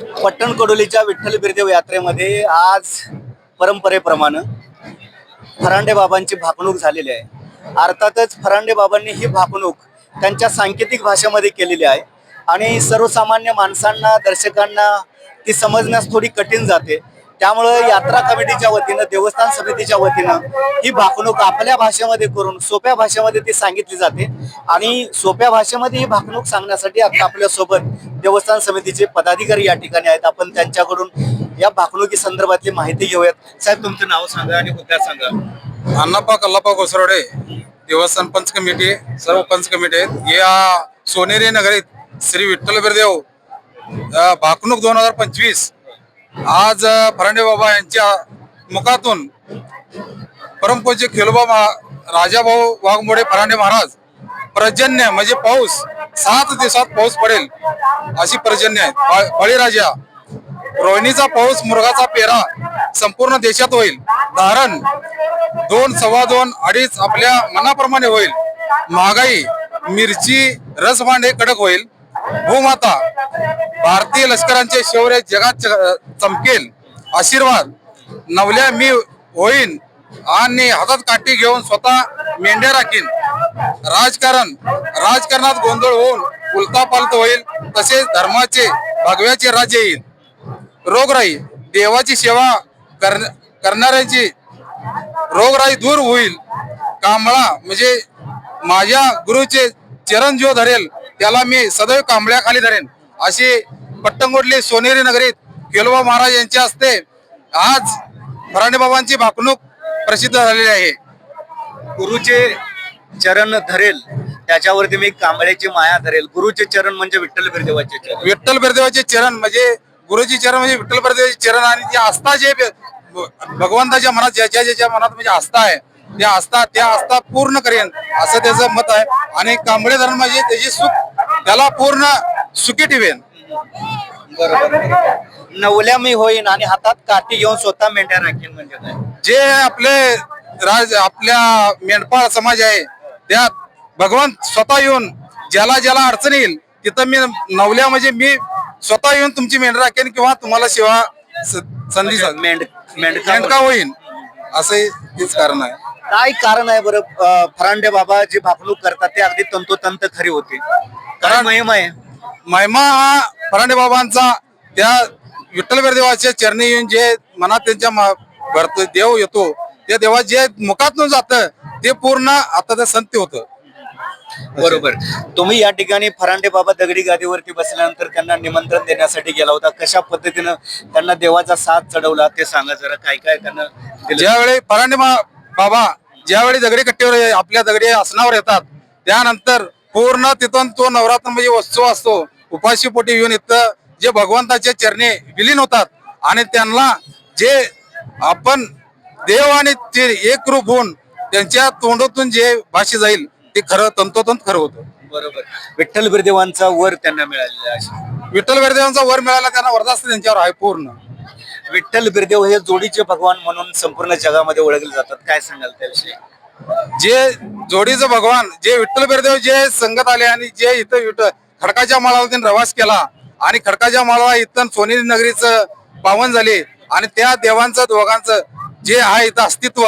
पट्टण कडोलीच्या विठ्ठल बिरदेव यात्रेमध्ये आज परंपरेप्रमाणे फरांडे बाबांची भाकणूक झालेली आहे. अर्थातच फरांडे बाबांनी ही भाकणूक त्यांच्या सांकेतिक भाषेमध्ये केलेली आहे. आणि सर्वसामान्य माणसांना दर्शकांना ती समजण्यास थोडी कठीण जाते. त्यामुळं यात्रा कमिटीच्या वतीनं देवस्थान समितीच्या वतीनं ही भाकणूक आपल्या भाषेमध्ये करून सोप्या भाषेमध्ये ती सांगितली जाते. आणि सोप्या भाषेमध्ये ही भाकणूक सांगण्यासाठी आता आपल्यासोबत देवस्थान समितीचे पदाधिकारी या ठिकाणी आहेत. आपण त्यांच्याकडून या भाकणुकी संदर्भातली माहिती घेऊयात. साहेब तुमचं नाव सांगा आणि हुद्दा सांगा. अण्णापा कल्लापा घोसरवडे देवस्थान पंच कमिटी सर्व पंच कमिटी आहेत. या सोनेरी नगरीत श्री विठ्ठल बिरदेव भाकणूक दोन हजार पंचवीस आज फरांडे बाबा यांच्या मुखातून परमपूज्य खेलोबा राजाभाऊ वाघमोडे फरांडे महाराज पर्जन्य म्हणजे पाऊस सात दिवसात पाऊस पडेल अशी पर्जन्य आहे बळीराजा रोहिणीचा पाऊस मुरगाचा पेरा संपूर्ण देशात होईल. धारण दोन सव्वा दोन अडीच आपल्या मनाप्रमाणे होईल. महागाई मिरची रसभांडे कडक होईल. भूमाता भारतीय लष्करांचे शौर्य जगात च- चमकेल. आशीर्वाद. नवल्या मी होईन आणि हातात काठी घेऊन स्वतः मेंढ्या राखीन. राजकारण. राजकारणात गोंधळ होऊन उलतापालत होईल. तसेच धर्माचे भगव्याचे राज्य येईल. रोगराई. देवाची सेवा कर- करणाऱ्यांची रोगराई दूर होईल. कांबळा. म्हणजे माझ्या गुरुचे चरण जो धरेल. त्याला मी सदैव कांबळ्याखाली धरेन. अशी पट्टंगोटली सोनेरी नगरीत केलोबा महाराज यांच्या हस्ते आज फरांडे बाबांची भाकणूक प्रसिद्ध झालेली आहे. गुरुचे चरण धरेल त्याच्यावरती मी कांबळ्याची माया धरेल. गुरुचे चरण म्हणजे विठ्ठल बिरदेवाचे चरण. विठ्ठल बिरदेवाचे चरण म्हणजे गुरुजी चरण म्हणजे विठ्ठल बिरदेवाचे चरण आणि ती आस्था जे भगवंताच्या मनात ज्याच्या ज्याच्या मनात म्हणजे आस्था आहे त्या आस्था त्या आस्था पूर्ण करेन असं त्याचं मत आहे. आणि कांबळे म्हणजे त्याची सुख त्याला पूर्ण सुखी ठेवेन. बरोबर नवल्या मी होईन आणि हातात काठी घेऊन स्वतः मेंढ्या राखीन म्हणजे काय? जे आपले राज आपल्या मेंढपाळ समाज आहे त्यात भगवंत स्वतः येऊन ज्याला ज्याला अडचण येईल तिथं मी नवल्या म्हणजे मी स्वतः येऊन तुमची मेंढ राखेन किंवा तुम्हाला सेवा स- संधी सा- मेंढ मेंढका मेंढका होईन. असं हेच कारण आहे. काय कारण आहे बरं अं, फरांडे बाबा जी भाकणूक करतात ते अगदी तंतोतंत खरी होते. काय महिमा आहे? महिमा हा फरांडे बाबांचा. त्या विठ्ठल बिरदेवाच्या चरणी येऊन जे मनात त्यांच्या म- भरत देव येतो त्या देवा जे मुखातून जात ते पूर्ण आता ते संत्य होतं. बरोबर. तुम्ही या ठिकाणी फरांडे बाबा दगडी गादीवरती बसल्यानंतर त्यांना निमंत्रण देण्यासाठी गेला होता. कशा पद्धतीनं त्यांना देवाचा साथ चढवला ते सांगा जरा काय काय त्यांना दिलं? ज्यावेळी परांडे मा- बाबा ज्यावेळी दगडी कट्टीवर आपल्या दगडी आसनावर येतात त्यानंतर पूर्ण तिथून तो नवरात्र म्हणजे उत्सव असतो. उपाशी पोटी येऊन इथं जे भगवंताच्या चरणी विलीन होतात आणि त्यांना जे आपण देव आणि ते एक रूप होऊन त्यांच्या तोंडातून जे भाषे जाईल ते खरं तंतोतंत खरं होतं. बरोबर. विठ्ठल बिरदेवांचा वर त्यांना मिळालेला आहे. विठ्ठल बिरदेवांचा वर मिळाला त्यांना वरदास्त त्यांच्यावर आहे पूर्ण. विठ्ठल बिरदेव हे जोडीचे भगवान म्हणून संपूर्ण जगामध्ये ओळखले जातात. काय सांगाल त्याविषयी? जे जोडीचं भगवान जे विठ्ठल बिरदेव जे संगत आले आणि जे इथं विठ्ठल खडकाच्या माळावर प्रवास केला आणि खडकाच्या माळावर इथं सोनेरी नगरीचं पावन झाले आणि त्या देवांचं दोघांचं जे आहे इथं अस्तित्व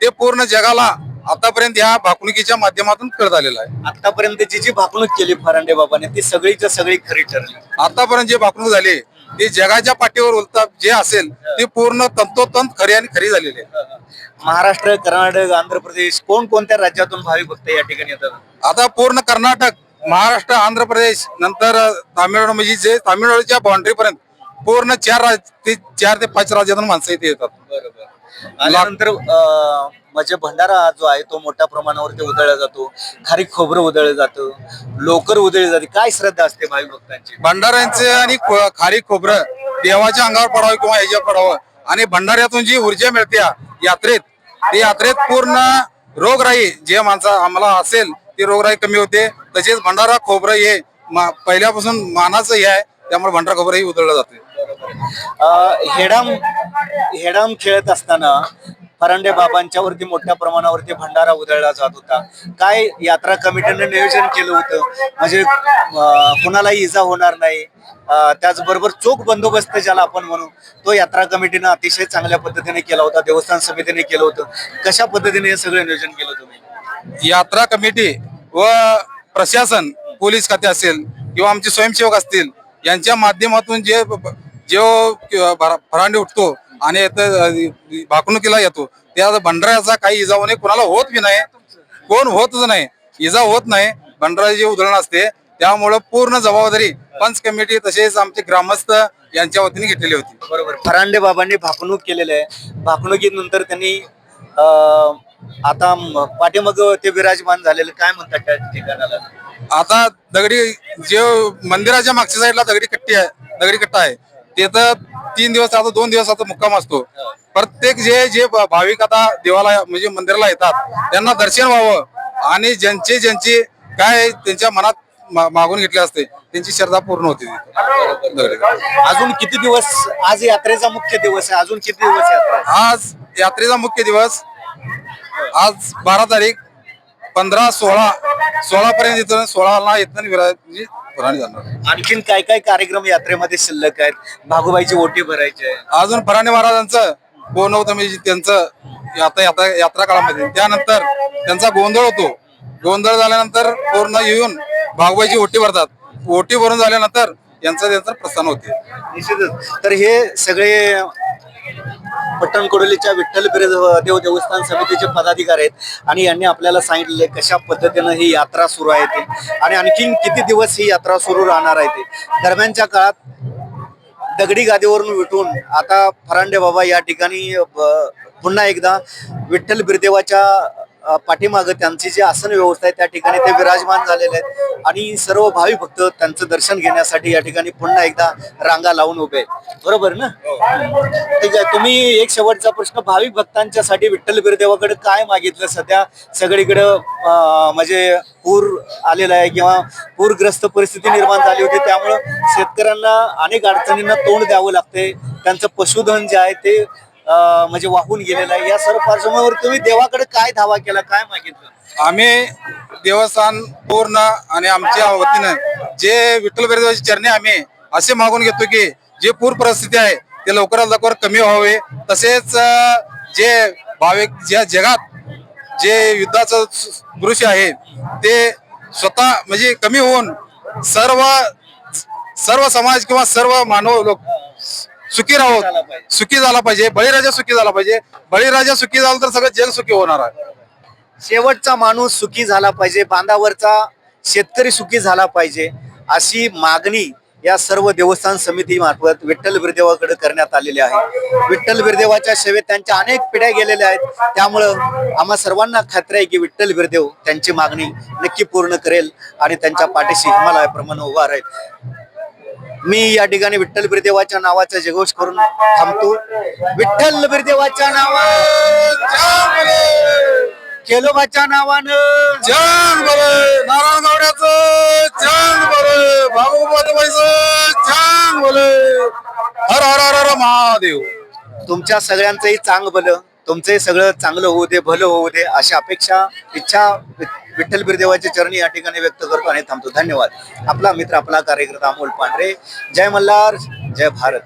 ते पूर्ण जगाला आतापर्यंत या भाकणुकीच्या माध्यमातून कळत आलेलं आहे. आतापर्यंत जी जी भाकणूक केली फरांडे बाबाने ती सगळीच्या सगळी खरी ठरली. आतापर्यंत जे भाकणूक झाली ती जगाच्या पाठीवर उलता जे असेल ती पूर्ण तंतोतंत खरी आणि खरी झालेली आहे. महाराष्ट्र कर्नाटक आंध्र प्रदेश कोण कोणत्या राज्यातून भाविक भक्त या ठिकाणी येतात? आता पूर्ण कर्नाटक महाराष्ट्र आंध्र प्रदेश नंतर तामिळनाडू म्हणजे जे तामिळनाडूच्या बाउंड्री पर्यंत पूर्ण चार राज ते चार ते पाच राज्यातून माणसं इथे येतात. बरोबर. आणि नंतर अं, म्हणजे भंडारा हा जो आहे तो मोठ्या प्रमाणावरती उधळला जातो. खारीक खोबरं उधळलं जातं. लोकर उधळली जाते. काय श्रद्धा असते भाविक भक्तांची? भंडाऱ्यांचे आणि खो- खारी खोबरं देवाच्या अंगावर पडावं किंवा ह्याच्यावर पडावं आणि भंडाऱ्यातून जी ऊर्जा मिळते यात्रेत ते यात्रेत पूर्ण रोगराई जे माणसा आम्हाला असेल ती रोगराई कमी होते. तसेच भंडारा खोबरं हे मा- पहिल्यापासून मानाचं हे आहे. त्यामुळे भंडारा खोबरं ही उधळलं जाते. अं, हेडाम हेडाम खेळत असताना फरांडे बाबांच्यावरती मोठ्या प्रमाणावरती भंडारा उधळला जात होता. काय यात्रा कमिटीने नियोजन केलं होतं? म्हणजे कुणालाही इजा होणार नाही. त्याचबरोबर चोख बंदोबस्त ज्याला आपण म्हणू तो यात्रा कमिटीनं अतिशय चांगल्या पद्धतीने केला होता देवस्थान समितीने केलं होतं. कशा पद्धतीने हे सगळं नियोजन केलं तुम्ही? यात्रा कमिटी व प्रशासन पोलीस खाते असेल किंवा आमचे स्वयंसेवक असतील यांच्या माध्यमातून जे जो फरांडे उठतो आणि इथं, भाकणुकीला येतो. त्या भंडाऱ्याचा काही इजा होणे कोणाला होत बी नाही. कोण होतच नाही. इजा होत नाही. भंडाराची उधळण असते. त्यामुळं पूर्ण जबाबदारी पंच कमिटी तसेच आमचे ग्रामस्थ यांच्या वतीने घेतलेली होती. बरोबर. फरांडे बाबांनी भाकणूक केलेलं आहे. भाकणुकीनंतर त्यांनी आता पाठीमाग ते विराजमान झालेले काय म्हणतात त्या ठिकाणाला? आता दगडी जे मंदिराच्या मागच्या साईडला दगडी कट्टी आहे दगडी कट्टा आहे. तिथं तीन दिवस आता दोन दिवस आता मुक्काम असतो प्रत्येक जे जे भाविक आता देवाला म्हणजे मंदिराला येतात त्यांना दर्शन व्हावं आणि ज्यांची ज्यांची काय त्यांच्या मनात मागून घेतले असते त्यांची श्रद्धा पूर्ण होती. अजून किती दिवस आज यात्रेचा मुख्य दिवस आहे अजून किती दिवस यात्रा? आज यात्रेचा मुख्य दिवस आज बारा तारीख पंधरा सोळा सोळा पर्यंत इथं सोळाला इथं फराणी जाणार. आणखीन काय काय कार्यक्रम यात्रेमध्ये शिल्लक आहेत? भागूबाईची ओटी भरायची आहे. अजून फराणे महाराजांचं म्हणजे त्यांचं आता यात्रा यात्रा काळामध्ये. त्यानंतर त्यांचा गोंधळ होतो. गोंधळ झाल्यानंतर पूर्ण येऊन भागवायची ओटी भरतात. ओटी भरून झाल्यानंतर यांचं त्यांचं प्रस्थान होते. निश्चितच. तर हे सगळे पट्टणकोडोलीच्या विठ्ठल बिरज देव देवस्थान समितीचे पदाधिकारी आहेत आणि यांनी आपल्याला सांगितले कशा पद्धतीनं ही यात्रा सुरू आहे ती. आणि आणखीन किती दिवस ही यात्रा सुरू राहणार आहे ती. दरम्यानच्या काळात दगडी गादीवरून विटून आता फरांडे बाबा या ठिकाणी पुन्हा एकदा विठ्ठल बिरदेवाच्या पाठीमागं त्यांची जी आसन व्यवस्था आहे त्या ठिकाणी ते विराजमान झालेले आहेत. आणि सर्व भावी भक्त त्यांचं दर्शन घेण्यासाठी या ठिकाणी पुन्हा एकदा रांगा लावून उभे आहेत. बरोबर ना? ठीक आहे तुम्ही एक शेवटचा प्रश्न भाविक भक्तांच्यासाठी विठ्ठल बिरदेवाकडे काय मागितलं? सध्या सगळीकडे म्हणजे पूर आलेला आहे किंवा पूरग्रस्त परिस्थिती निर्माण झाली होती त्यामुळं शेतकऱ्यांना अनेक अडचणींना तोंड द्यावं लागते त्यांचं पशुधन जे आहे ते म्हणजे वाहून गेलेलं आहे. या सर्व पार्श्वभूमीवर तुम्ही देवाकडे काय धावा केला काय मागितलं? आम्ही देवस्थान पूर्ण आणि आमच्या वतीनं जे विठ्ठल बिरदेवाची चरणी आम्ही असे मागून घेतो की जे पूर परिस्थिती आहे ते लवकरात लवकर कमी व्हावे. तसेच जे भाविक ज्या जगात जे युद्धाचं दृश्य आहे ते स्वतः म्हणजे कमी होऊन सर्व सर्व समाज किंवा सर्व मानव लोक सुखी राहोत सुखी झाला पाहिजे. बळीराजा सुखी झाला पाहिजे. बळीराजा सुखी झाला तर सगळं जग सुखी होणार आहे. शेवटचा माणूस सुखी झाला पाहिजे. बांधावरचा शेतकरी सुखी झाला पाहिजे. अशी मागणी या सर्व देवस्थान समिती मार्फत विठ्ठल बिरदेवाकडे करण्यात आलेली आहे. विठ्ठल बिरदेवाच्या सेवेत त्यांच्या अनेक पिढ्या गेलेल्या आहेत. त्यामुळं आम्हा सर्वांना खात्री आहे की विठ्ठल बिरदेव त्यांची मागणी नक्की पूर्ण करेल आणि त्यांच्या पाठीशी हिमालयाप्रमाणे उभा राहील. मी या ठिकाणी विठ्ठल बिरदेवाच्या नावाचा जयघोष करून थांबतो. विठ्ठल बिरदेवाच्या नावा केलोबाच्या नावानं छान बरं. नारायण गावड्याचं छान बरं. भागवतबाईचं छान बोले हर हर हर हर महादेव. तुमच्या सगळ्यांचंही चांग भलं तुमचंही सगळं चांगलं होऊ दे भलं होऊ दे अशा अपेक्षा इच्छा विठ्ठल बिरदेवाचे चरणी या ठिकाणी व्यक्त करतो आणि थांबतो. धन्यवाद. आपला मित्र आपला कार्यकर्ता अमोल पांढरे. जय मल्हार जय भारत.